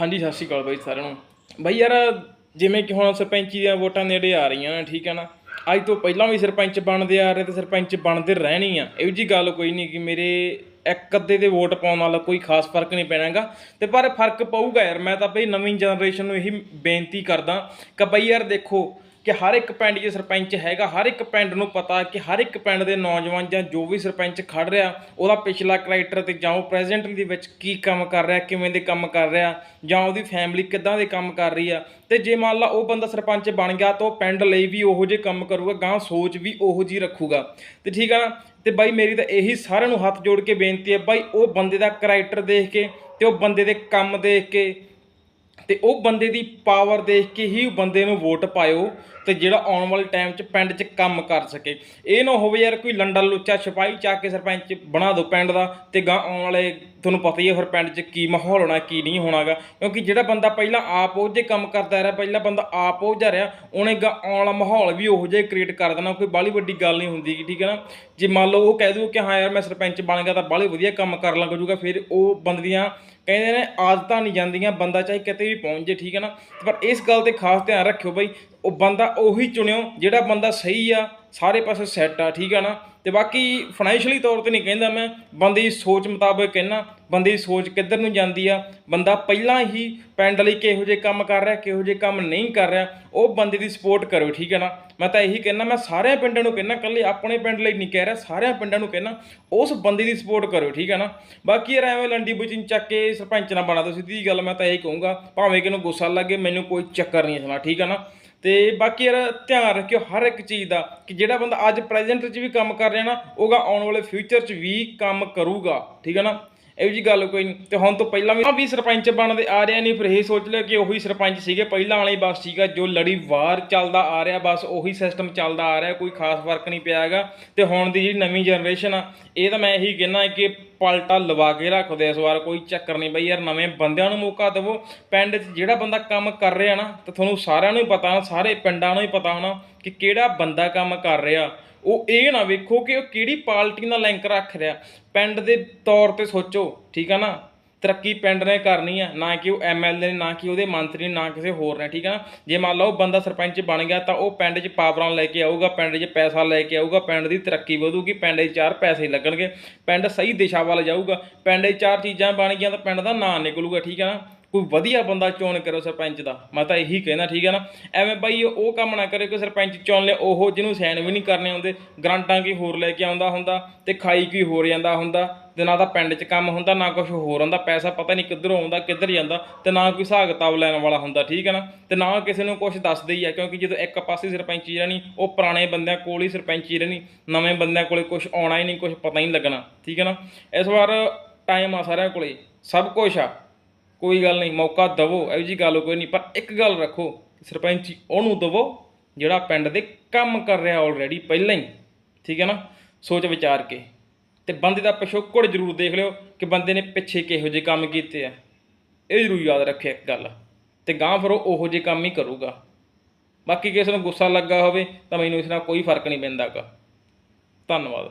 ਹਾਂਜੀ, ਸਤਿ ਸ਼੍ਰੀ ਅਕਾਲ ਬਾਈ ਸਾਰਿਆਂ ਨੂੰ। ਬਾਈ ਯਾਰ, ਜਿਵੇਂ ਕਿ ਹੁਣ ਸਰਪੰਚੀ ਦੀਆਂ ਵੋਟਾਂ ਨੇੜੇ ਆ ਰਹੀਆਂ ਨੇ ਠੀਕ ਹੈ ਨਾ? ਅੱਜ ਤੋਂ ਪਹਿਲਾਂ ਵੀ ਸਰਪੰਚ ਬਣਦੇ ਆ ਰਹੇ ਤੇ ਸਰਪੰਚ ਬਣਦੇ ਰਹਿਣੀ ਆ। ਇਹੋ ਜੀ ਗੱਲ ਕੋਈ ਨਹੀਂ ਕਿ ਮੇਰੇ ਇੱਕ ਅੱਧੇ ਦੇ ਵੋਟ ਪਾਉਣ ਨਾਲ ਕੋਈ ਖਾਸ ਫ਼ਰਕ ਨਹੀਂ ਪੈਣਾਗਾ। ਤੇ ਪਰ ਫ਼ਰਕ ਪਊਗਾ ਯਾਰ, ਮੈਂ ਤਾਂ ਬਈ ਨਵੀਂ ਜਨਰੇਸ਼ਨ ਨੂੰ ਇਹੀ ਬੇਨਤੀ ਕਰਦਾ ਕਿ ਬਈ ਯਾਰ ਦੇਖੋ ਕਿ ਹਰ ਇੱਕ ਪਿੰਡ 'ਚ ਸਰਪੰਚ ਹੈਗਾ, ਹਰ ਇੱਕ ਪਿੰਡ ਨੂੰ ਪਤਾ ਕਿ ਹਰ ਇੱਕ ਪਿੰਡ ਦੇ ਨੌਜਵਾਨ ਜਾਂ ਜੋ ਵੀ ਸਰਪੰਚ ਖੜ ਰਿਹਾ, ਉਹਦਾ ਪਿਛਲਾ ਕੈਰੈਕਟਰ ਤੇ ਜਾਂ ਉਹ ਪ੍ਰੈਜ਼ੈਂਟਲੀ ਦੇ ਵਿੱਚ ਕੀ ਕੰਮ ਕਰ ਰਿਹਾ, ਕਿਵੇਂ ਦੇ ਕੰਮ ਕਰ ਰਿਹਾ ਜਾਂ ਉਹਦੀ ਫੈਮਿਲੀ ਕਿੱਦਾਂ ਦੇ ਕੰਮ ਕਰ ਰਹੀ ਆ। ਤੇ ਜੇ ਮੰਨ ਲਾ ਉਹ ਬੰਦਾ ਸਰਪੰਚ ਬਣ ਗਿਆ ਤਾਂ ਉਹ ਪਿੰਡ ਲਈ ਵੀ ਉਹੋ ਜਿਹੇ ਕੰਮ ਕਰੂਗਾ ਗਾਂ ਸੋਚ ਵੀ ਉਹੋ ਜੀ ਰੱਖੂਗਾ। ਤੇ ਠੀਕ ਆ ਨਾ? ਤੇ ਬਾਈ ਮੇਰੀ ਤਾਂ ਇਹੀ ਸਾਰਿਆਂ ਨੂੰ ਹੱਥ ਜੋੜ ਕੇ ਬੇਨਤੀ ਹੈ ਬਾਈ ਉਹ ਬੰਦੇ ਦਾ ਕੈਰੈਕਟਰ ਦੇਖ ਕੇ ਤੇ ਉਹ ਬੰਦੇ ਦੇ ਕੰਮ ਦੇਖ ਕੇ ਤੇ ਉਹ ਬੰਦੇ ਦੀ ਪਾਵਰ ਦੇਖ ਕੇ ਹੀ ਬੰਦੇ ਨੂੰ ਵੋਟ ਪਾਇਓ ਤੇ ਜਿਹੜਾ ਆਉਣ ਵਾਲੇ ਟਾਈਮ 'ਚ ਪਿੰਡ 'ਚ ਕੰਮ ਕਰ ਸਕੇ। ਇਹ ਨਾ ਹੋਵੇ ਯਾਰ ਕੋਈ ਲੰਡਾ ਲੁੱਚਾ ਛਪਾਈ ਚੱਕ ਕੇ ਸਰਪੰਚ ਬਣਾ ਦਿਓ ਪਿੰਡ ਦਾ ਤੇ ਗਾਂ ਆਉਣ ਵਾਲੇ ਤੁਹਾਨੂੰ ਪਤਾ ਹੀ ਹੈ ਫਿਰ ਪਿੰਡ 'ਚ ਕੀ ਮਾਹੌਲ ਹੋਣਾ, ਕੀ ਨਹੀਂ ਹੋਣਾਗਾ। ਕਿਉਂਕਿ ਜਿਹੜਾ ਬੰਦਾ ਪਹਿਲਾਂ ਆਪ ਉਹ ਜੇ ਕੰਮ ਕਰਦਾ ਰਿਹਾ, ਪਹਿਲਾਂ ਬੰਦਾ ਆਪ ਉਹ ਜਾ ਰਿਹਾ, ਉਹਨੇ ਗਾਂ ਆਉਣ ਵਾਲਾ ਮਾਹੌਲ ਵੀ ਉਹੋ ਜਿਹਾ ਕ੍ਰੀਏਟ ਕਰ ਦੇਣਾ, ਕੋਈ ਬਾਲੀ ਵੱਡੀ ਗੱਲ ਨਹੀਂ ਹੁੰਦੀ, ਠੀਕ ਹੈ ਨਾ? ਜੇ ਮੰਨ ਲਓ ਉਹ ਕਹਿ ਦੂ ਕਿ ਹਾਂ ਯਾਰ ਮੈਂ ਸਰਪੰਚ ਬਣ ਗਿਆ ਤਾਂ ਬਾਹਲੇ ਵਧੀਆ ਕੰਮ ਕਰਨ ਲੱਗ ਜੂਗਾ ਫਿਰ ਉਹ ਬੰਦੇ ਦੀਆਂ ਕਹਿੰਦੇ ਨੇ ਆਦਤਾਂ ਨਹੀਂ ਜਾਂਦੀਆਂ ਬੰਦਾ ਚਾਹੇ ਕਿਤੇ ਵੀ ਪਹੁੰਚ ਜੇ, ਠੀਕ ਹੈ ਨਾ? ਪਰ ਇਸ ਗੱਲ ਤੇ ਖਾਸ ਧਿਆਨ ਰੱਖਿਓ ਬਈ, ਉਹ ਬੰਦਾ ਉਹੀ ਚੁਣਿਓ ਜਿਹੜਾ ਬੰਦਾ ਸਹੀ ਆ ਸਾਰੇ ਪਾਸੇ ਸੈੱਟ ਆ, ਠੀਕ ਆ ਨਾ? ਤੇ ਬਾਕੀ ਫਾਈਨੈਂਸ਼ੀਅਲੀ ਤੌਰ ਤੇ ਨਹੀਂ ਕਹਿੰਦਾ ਮੈਂ, ਬੰਦੇ ਦੀ ਸੋਚ ਮੁਤਾਬਕ ਕਹਿਣਾ ਬੰਦੇ ਦੀ ਸੋਚ ਕਿੱਧਰ ਨੂੰ ਜਾਂਦੀ ਆ? ਬੰਦਾ ਪਹਿਲਾਂ ਹੀ ਪਿੰਡ ਲਈ ਕਿਹੋ ਜਿਹੇ ਕੰਮ ਕਰ ਰਿਹਾ, ਕਿਹੋ ਜਿਹੇ ਕੰਮ ਨਹੀਂ ਕਰ ਰਿਹਾ, ਉਹ ਬੰਦੇ ਦੀ ਸਪੋਰਟ ਕਰੋ, ਠੀਕ ਹੈ ਨਾ? ਮੈਂ ਤਾਂ ਇਹੀ ਕਹਿਣਾ ਮੈਂ ਸਾਰਿਆਂ ਪਿੰਡਾਂ ਨੂੰ ਕਹਿਣਾ ਇਕੱਲੇ ਆਪਣੇ ਪਿੰਡ ਲਈ ਨਹੀਂ ਕਹਿ ਰਿਹਾ, ਸਾਰਿਆਂ ਪਿੰਡਾਂ ਨੂੰ ਕਹਿਣਾ ਉਸ ਬੰਦੇ ਦੀ ਸਪੋਰਟ ਕਰੋ ਠੀਕ ਹੈ ਨਾ? ਬਾਕੀ ਯਾਰ ਐਵੇਂ ਲੰਡੀ ਬੁਚਿੰ ਚੱਕ ਕੇ ਸਰਪੰਚ ਨਾ ਬਣਾ ਦੋ ਸਿੱਧੀ ਗੱਲ ਮੈਂ ਤਾਂ ਇਹੀ ਕਹੂੰਗਾ, ਭਾਵੇਂ ਕਿ ਇਹਨੂੰ ਗੁੱਸਾ ਲੱਗੇ, ਮੈਨੂੰ ਕੋਈ ਚੱਕਰ ਨਹੀਂ ਇਸ ਨਾਲ ਠੀਕ ਹੈ ਨਾ? ਤੇ ਬਾਕੀ ਯਾਰ ਧਿਆਨ ਰੱਖਿਓ ਹਰ ਇੱਕ ਚੀਜ਼ ਦਾ ਕਿ ਜਿਹੜਾ ਬੰਦਾ ਅੱਜ ਪ੍ਰੈਜ਼ੈਂਟ 'ਚ ਵੀ ਕੰਮ ਕਰ ਰਿਹਾ ਨਾ, ਉਹਗਾ ਆਉਣ ਵਾਲੇ ਫਿਊਚਰ 'ਚ ਵੀ ਕੰਮ ਕਰੂਗਾ, ਠੀਕ ਹੈ ਨਾ? ਇਹੋ ਜੀ ਗੱਲ ਕੋਈ ਨਹੀਂ। ਤੇ ਹੁਣ ਤੋਂ ਪਹਿਲਾਂ ਵੀ ਆਹ ਵੀ ਸਰਪੰਚ ਬਣਦੇ ਆ ਰਿਹਾ ਨਹੀਂ, ਫਿਰ ਇਹ ਸੋਚ ਲਿਆ ਕਿ ਉਹੀ ਸਰਪੰਚ ਸੀਗੇ, ਪਹਿਲਾਂ ਵਾਲੇ ਬਸ ਠੀਕ ਆ, ਜੋ ਲੜੀ ਵਾਰ ਚੱਲਦਾ ਆ ਰਿਹਾ, ਬਸ ਉਹੀ ਸਿਸਟਮ ਚੱਲਦਾ ਆ ਰਿਹਾ, ਕੋਈ ਖਾਸ ਫ਼ਰਕ ਨਹੀਂ ਪਿਆ ਹੈਗਾ। ਤੇ ਹੁਣ ਦੀ ਜਿਹੜੀ ਨਵੀਂ ਜਨਰੇਸ਼ਨ ਆ, ਇਹ ਤਾਂ ਮੈਂ ਇਹੀ ਕਹਿਣਾ ਕਿ ਪਲਟਾ ਲਵਾ ਕੇ ਰੱਖਦੇ ਇਸ ਵਾਰ, ਕੋਈ ਚੱਕਰ ਨਹੀਂ ਬਈ ਯਾਰ, ਨਵੇਂ ਬੰਦਿਆਂ ਨੂੰ ਮੌਕਾ ਦਿਵੋ। ਪਿੰਡ 'ਚ ਜਿਹੜਾ ਬੰਦਾ ਕੰਮ ਕਰ ਰਿਹਾ ਨਾ, ਤੇ ਤੁਹਾਨੂੰ ਸਾਰਿਆਂ ਨੂੰ ਹੀ ਪਤਾ, ਸਾਰੇ ਪਿੰਡਾਂ ਨੂੰ ਹੀ ਪਤਾ ਹੋਣਾ ਕਿ ਕਿਹੜਾ ਬੰਦਾ ਕੰਮ ਕਰ ਰਿਹਾ। ਉਹ ਇਹ ਨਾ ਵੇਖੋ ਕਿ ਉਹ ਕਿਹੜੀ ਪਾਰਟੀ ਨਾਲ ਲਿੰਕ ਰੱਖ ਰਿਹਾ। ਪਿੰਡ ਦੇ ਤੌਰ ਤੇ ਸੋਚੋ, ਠੀਕ ਆ ਨਾ? ਤਰੱਕੀ ਪਿੰਡ ਨੇ ਕਰਨੀ ਆ, ਨਾ ਕਿ ਉਹ ਐਮਐਲਏ ਨੇ, ਨਾ ਕਿ ਉਹਦੇ ਮੰਤਰੀ ਨੇ, ਨਾ ਕਿਸੇ ਹੋਰ ਨੇ, ਠੀਕ ਆ ਨਾ? ਜੇ ਮੰਨ ਲਓ ਉਹ ਬੰਦਾ ਸਰਪੰਚ ਬਣ ਗਿਆ ਤਾਂ ਉਹ ਪਿੰਡ 'ਚ ਪਾਵਰਾਂ ਲੈ ਕੇ ਆਊਗਾ, ਪਿੰਡ 'ਚ ਪੈਸਾ ਲੈ ਕੇ ਆਊਗਾ, ਪਿੰਡ ਦੀ ਤਰੱਕੀ ਵਧੂਗੀ, ਪਿੰਡ 'ਚ ਚਾਰ ਪੈਸੇ ਲੱਗਣਗੇ। ਪਿੰਡ ਸਹੀ ਦਿਸ਼ਾ ਵੱਲ ਜਾਊਗਾ, ਪਿੰਡ 'ਚ ਚਾਰ ਚੀਜ਼ਾਂ ਬਣ ਗਈਆਂ ਤਾਂ ਪਿੰਡ ਦਾ ਨਾਂ ਨਿਕਲੂਗਾ, ਠੀਕ ਆ ਨਾ? ਕੋਈ ਵਧੀਆ ਬੰਦਾ ਚੋਣ ਕਰੋ ਸਰਪੰਚ ਦਾ। ਮੈਂ ਤਾਂ ਇਹੀ ਕਹਿਣਾ ਠੀਕ ਹੈ ਨਾ? ਐਵੇਂ ਬਾਈ ਉਹ ਕੰਮ ਨਾ ਕਰੇ ਕਿ ਸਰਪੰਚ ਚੁਣ ਲਿਆ ਉਹ ਜਿਹਨੂੰ ਸਾਈਨ ਵੀ ਨਹੀਂ ਕਰਨੇ ਆਉਂਦੇ, ਗਰੰਟਾਂ ਕੀ ਹੋਰ ਲੈ ਕੇ ਆਉਂਦਾ ਹੁੰਦਾ ਤੇ ਖਾਈ ਕੀ ਹੋਰ ਜਾਂਦਾ ਹੁੰਦਾ, ਤੇ ਨਾ ਤਾਂ ਪਿੰਡ 'ਚ ਕੰਮ ਹੁੰਦਾ, ਨਾ ਕੁਝ ਹੋਰ ਹੁੰਦਾ, ਪੈਸਾ ਪਤਾ ਨਹੀਂ ਕਿੱਧਰੋਂ ਆਉਂਦਾ, ਕਿੱਧਰ ਜਾਂਦਾ ਤੇ ਨਾ ਕੋਈ ਹਿਸਾਬ ਕਿਤਾਬ ਲੈਣ ਵਾਲਾ ਹੁੰਦਾ, ਠੀਕ ਹੈ ਨਾ? ਤੇ ਨਾ ਕਿਸੇ ਨੂੰ ਕੁਝ ਦੱਸਦੇ ਹੀ ਆ, ਕਿਉਂਕਿ ਜਦੋਂ ਇੱਕ ਪਾਸੇ ਸਰਪੰਚੀ ਰਹਿਣੀ, ਉਹ ਪੁਰਾਣੇ ਬੰਦਿਆਂ ਕੋਲ ਹੀ ਸਰਪੰਚੀ ਰਹਿਣੀ, ਨਵੇਂ ਬੰਦਿਆਂ ਕੋਲੇ ਕੁਝ ਆਉਣਾ ਹੀ ਨਹੀਂ ਕੁਝ ਪਤਾ ਹੀ ਨਹੀਂ ਲੱਗਣਾ, ਠੀਕ ਹੈ ਨਾ? ਇਸ ਵਾਰ ਟਾਈਮ ਆ ਸਾਰਿਆਂ ਕੋਲੇ, ਸਭ ਕੁਝ ਆ। ਕੋਈ ਗੱਲ ਨਹੀਂ, ਮੌਕਾ ਦਵੋ, ਇਹੋ ਜੀ ਗੱਲ ਕੋਈ ਨਹੀਂ, ਪਰ ਇੱਕ ਗੱਲ ਰੱਖੋ, ਸਰਪੰਚੀ, ਉਹਨੂੰ ਦਵੋ, ਜਿਹੜਾ ਪਿੰਡ ਦੇ ਕੰਮ ਕਰ ਰਿਹਾ ਆਲਰੇਡੀ ਪਹਿਲਾਂ ਹੀ, ਠੀਕ ਹੈ ਨਾ, ਸੋਚ ਵਿਚਾਰ ਕੇ। ਤੇ ਬੰਦੇ ਦਾ ਪਿਛੋਕੜ ਜ਼ਰੂਰ ਦੇਖ ਲਿਓ ਕਿ ਬੰਦੇ ਨੇ ਪਿੱਛੇ ਕਿਹੋ ਜਿਹੇ ਕੰਮ ਕੀਤੇ ਆ। ਇਹ ਜ਼ਰੂਰ ਯਾਦ ਰੱਖਿਓ ਇੱਕ ਗੱਲ, ਤੇ ਗਾਂ ਫਿਰ ਉਹ ਉਹੋ ਜਿਹੇ ਕੰਮ ਹੀ ਕਰੂਗਾ। ਬਾਕੀ ਕਿਸੇ ਨੂੰ ਗੁੱਸਾ ਲੱਗਾ ਹੋਵੇ ਤਾਂ ਮੈਨੂੰ ਇਸ ਨਾਲ ਕੋਈ ਫ਼ਰਕ ਨਹੀਂ ਪੈਂਦਾਗਾ। ਧੰਨਵਾਦ।